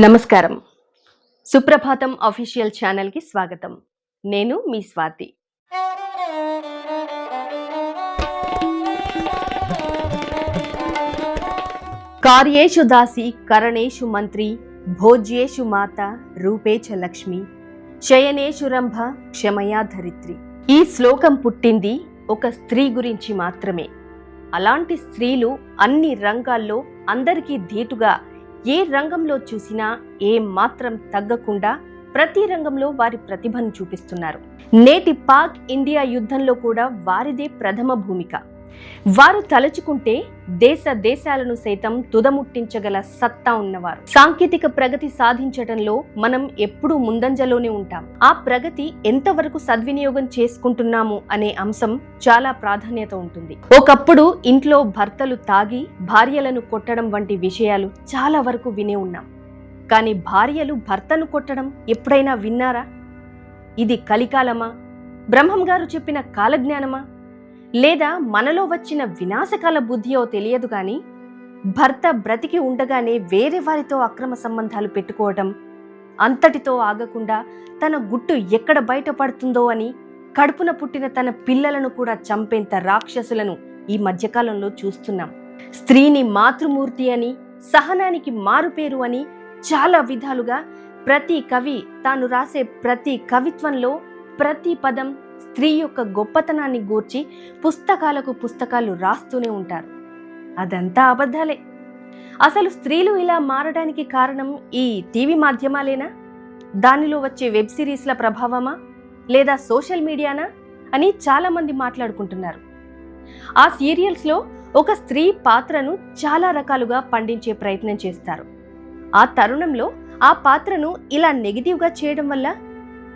నమస్కారం. సుప్రభాతం అఫీషియల్ ఛానల్కి స్వాగతం. నేను మీ స్వాతి. కార్యేషు దాసి కరణేషు మంత్రి భోజ్యేషు మాత రూపేచ లక్ష్మి శయనేషు రంభ క్షమయా ధరిత్రి. ఈ శ్లోకం పుట్టింది ఒక స్త్రీ గురించి మాత్రమే. అలాంటి స్త్రీలు అన్ని రంగాల్లో అందరికీ ధీటుగా ఏ రంగంలో చూసినా ఏ మాత్రం తగ్గకుండా ప్రతి రంగంలో వారి ప్రతిభను చూపిస్తున్నారు. నేటి పాక్ ఇండియా యుద్ధంలో కూడా వారిదే ప్రథమ భూమిక. వారు తలచుకుంటే దేశ దేశాలను సైతం తుదముట్టించగల సత్తా ఉన్నవారు. సాంకేతిక ప్రగతి సాధించడంలో మనం ఎప్పుడూ ముందంజలోనే ఉంటాం. ఆ ప్రగతి ఎంతవరకు సద్వినియోగం చేసుకుంటున్నాము అనే అంశం చాలా ప్రాధాన్యత ఉంటుంది. ఒకప్పుడు ఇంట్లో భర్తలు తాగి భార్యలను కొట్టడం వంటి విషయాలు చాలా వరకు వినే ఉన్నాం. కానీ భార్యలు భర్తను కొట్టడం ఎప్పుడైనా విన్నారా? ఇది కలికాలమా? బ్రహ్మం గారు చెప్పిన కాలజ్ఞానమా? లేదా మనలో వచ్చిన వినాశకాల బుద్ధియో తెలియదు కానీ భర్త బ్రతికి ఉండగానే వేరే వారితో అక్రమ సంబంధాలు పెట్టుకోవటం అంతటితో ఆగకుండా తన గుట్టు ఎక్కడ బయటపడుతుందో అని కడుపున పుట్టిన తన పిల్లలను కూడా చంపేంత రాక్షసులను ఈ మధ్యకాలంలో చూస్తున్నాం. స్త్రీని మాతృమూర్తి అని సహనానికి మారుపేరు అని చాలా విధాలుగా ప్రతి కవి తాను రాసే ప్రతి కవిత్వంలో ప్రతి పదం స్త్రీ యొక్క గొప్పతనాన్ని గూర్చి పుస్తకాలకు పుస్తకాలు రాస్తూనే ఉంటారు. అదంతా అబద్ధాలే. అసలు స్త్రీలు ఇలా మారడానికి కారణం ఈ టీవీ మాధ్యమాలేనా? దానిలో వచ్చే వెబ్ సిరీస్ల ప్రభావమా? లేదా సోషల్ మీడియానా? అని చాలామంది మాట్లాడుకుంటున్నారు. ఆ సీరియల్స్లో ఒక స్త్రీ పాత్రను చాలా రకాలుగా పండించే ప్రయత్నం చేస్తారు. ఆ తరుణంలో ఆ పాత్రను ఇలా నెగిటివ్గా చేయడం వల్ల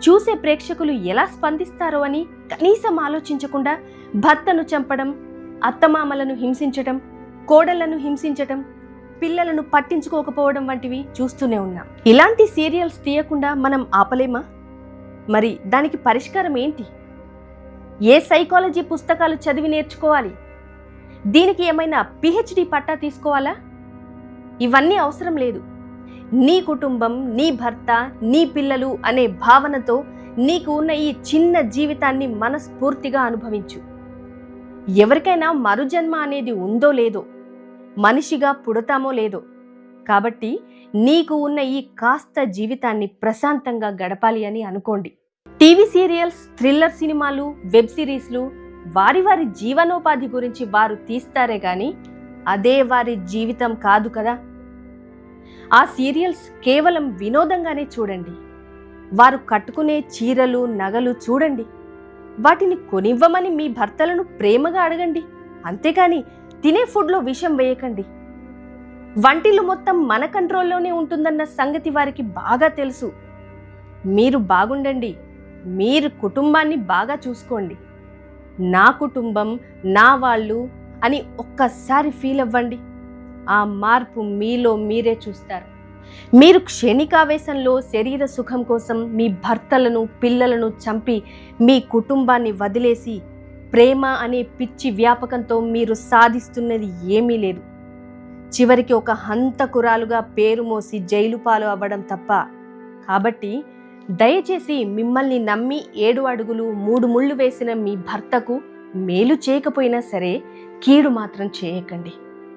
చూసే ప్రేక్షకులు ఎలా స్పందిస్తారో అని కనీసం ఆలోచించకుండా భర్తను చంపడం అత్తమామలను హింసించటం కోడళ్ళను హింసించటం పిల్లలను పట్టించుకోకపోవడం వంటివి చూస్తూనే ఉన్నాం. ఇలాంటి సీరియల్స్ తీయకుండా మనం ఆపలేమా? మరి దానికి పరిష్కారం ఏంటి? ఏ సైకాలజీ పుస్తకాలు చదివి నేర్చుకోవాలి? దీనికి ఏమైనా పిహెచ్డి పట్టా తీసుకోవాలా? ఇవన్నీ అవసరం లేదు. నీ కుటుంబం నీ భర్త నీ పిల్లలు అనే భావనతో నీకు ఉన్న ఈ చిన్న జీవితాన్ని మనస్ఫూర్తిగా అనుభవించు. ఎవరికైనా మరుజన్మ అనేది ఉందో లేదో మనిషిగా పుడతామో లేదో కాబట్టి నీకు ఉన్న ఈ కాస్త జీవితాన్ని ప్రశాంతంగా గడపాలి అని అనుకోండి. టీవీ సీరియల్స్ థ్రిల్లర్ సినిమాలు వెబ్ సిరీస్లు వారి వారి జీవనోపాధి గురించి వారు తీస్తారే కానీ అదే వారి జీవితం కాదు కదా. ఆ సీరియల్స్ కేవలం వినోదంగానే చూడండి. వారు కట్టుకునే చీరలు నగలు చూడండి. వాటిని కొనివ్వమని మీ భర్తలను ప్రేమగా అడగండి. అంతేకాని తినే ఫుడ్లో విషం వేయకండి. వంటిల్లు మొత్తం మన కంట్రోల్లోనే ఉంటుందన్న సంగతి వారికి బాగా తెలుసు. మీరు బాగుండండి. మీరు కుటుంబాన్ని బాగా చూసుకోండి. నా కుటుంబం నా వాళ్ళు అని ఒక్కసారి ఫీల్ అవ్వండి. ఆ మార్పు మీలో మీరే చూస్తారు. మీరు క్షణికావేశంలో శరీర సుఖం కోసం మీ భర్తలను పిల్లలను చంపి మీ కుటుంబాన్ని వదిలేసి ప్రేమ అనే పిచ్చి వ్యాపకంతో మీరు సాధిస్తున్నది ఏమీ లేదు. చివరికి ఒక హంతకురాలుగా పేరు మోసి జైలు పాలు అవ్వడం తప్ప. కాబట్టి దయచేసి మిమ్మల్ని నమ్మి ఏడు అడుగులు మూడు ముళ్ళు వేసిన మీ భర్తకు మేలు చేయకపోయినా సరే కీడు మాత్రం చేయకండి.